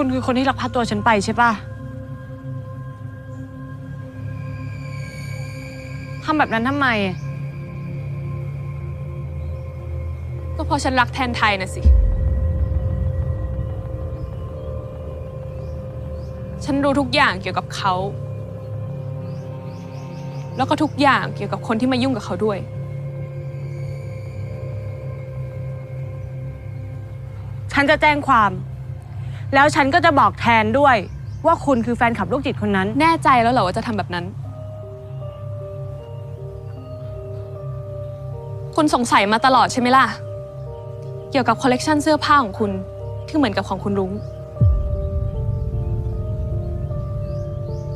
คุณคือคนที่ลักพาตัวฉันไปใช่ปะทำแบบนั้นทำไม ก็เพราะฉันรักแทนไทยนะสิ ฉันรู้ทุกอย่างเกี่ยวกับเขา แล้วก็ทุกอย่างเกี่ยวกับคนที่มายุ่งกับเขาด้วย ฉันจะแจ้งความ แล้วฉันก็จะบอกแทนด้วย ว่าคุณคือแฟนขับลูกจิตคนนั้น แน่ใจแล้วเหรอว่าจะทำแบบนั้น คุณสงสัยมาตลอดใช่ไหมล่ะ เกี่ยวกับคอลเลกชันเสื้อผ้าของคุณที่เหมือนกับของคุณรุ้ง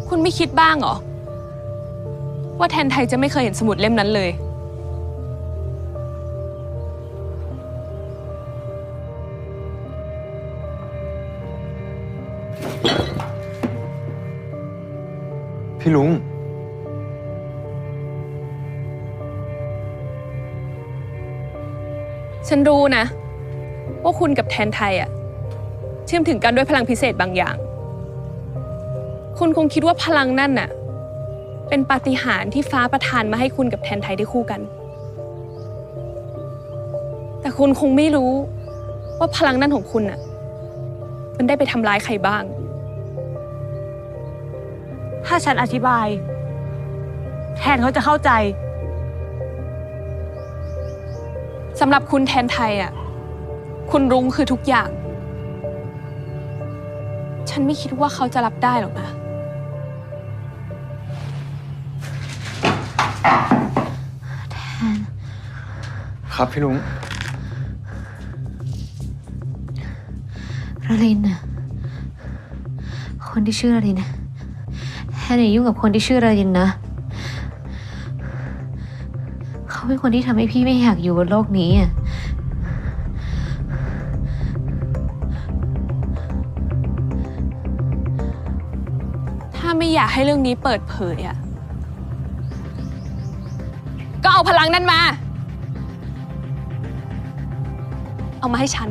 คุณไม่คิดบ้างเหรอ ว่าแทนไทยจะไม่เคยเห็นสมุดเล่มนั้นเลย พี่ลุง ฉันรู้นะ ว่าคุณกับแทนไทยอะเชื่อมถึงกันด้วยพลังพิเศษบางอย่าง คุณคงคิดว่าพลังนั่นน่ะ เป็นปาฏิหาริย์ที่ฟ้าประทานมาให้คุณกับแทนไทยได้คู่กัน แต่คุณคงไม่รู้ว่าพลังนั่นของคุณน่ะ มันได้ไปทำร้ายใครบ้าง ถ้าฉันอธิบาย แทนเขาจะเข้าใจ สำหรับคุณแทนไทยอะ คุณรุ้งคือทุกอย่าง ฉันไม่คิดว่าเขาจะรับได้หรอกนะครับพี่ลุง ระลินน่ะ คนที่ชื่อระลินน่ะแทนอย่ายุ่งกับคนที่ชื่อระลินนะ เขาเป็นคนที่ทำให้พี่ไม่อยากอยู่บนโลกนี้อะถ้าไม่อยากให้เรื่องนี้เปิดเผยอะ ก็เอาพลังนั้นมา เอามาให้ฉัน